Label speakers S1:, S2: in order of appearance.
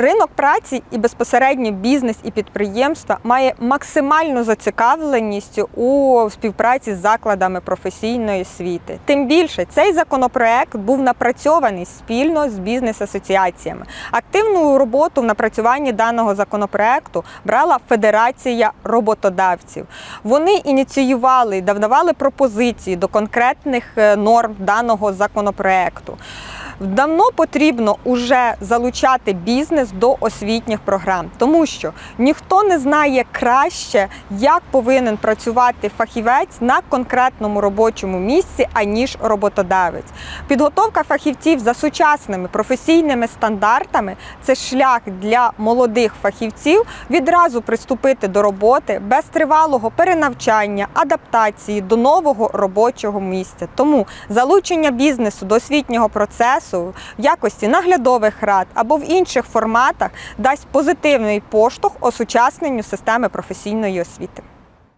S1: Ринок праці і безпосередньо бізнес і підприємства має максимальну зацікавленість у співпраці з закладами професійної освіти. Тим більше цей законопроект був напрацьований спільно з бізнес-асоціаціями. Активну роботу в напрацюванні даного законопроекту брала Федерація роботодавців. Вони ініціювали і давали пропозиції до конкретних е, норм даного законопроекту. Давно потрібно уже залучати бізнес до освітніх програм, тому що ніхто не знає краще, як повинен працювати фахівець на конкретному робочому місці, аніж роботодавець. Підготовка фахівців за сучасними професійними стандартами це шлях для молодих фахівців відразу приступити до роботи без тривалого перенавчання, адаптації до нового робочого місця. Тому залучення бізнесу до освітнього процесу в якості наглядових рад або в інших форматах дасть позитивний поштовх осучасненню системи професійної освіти.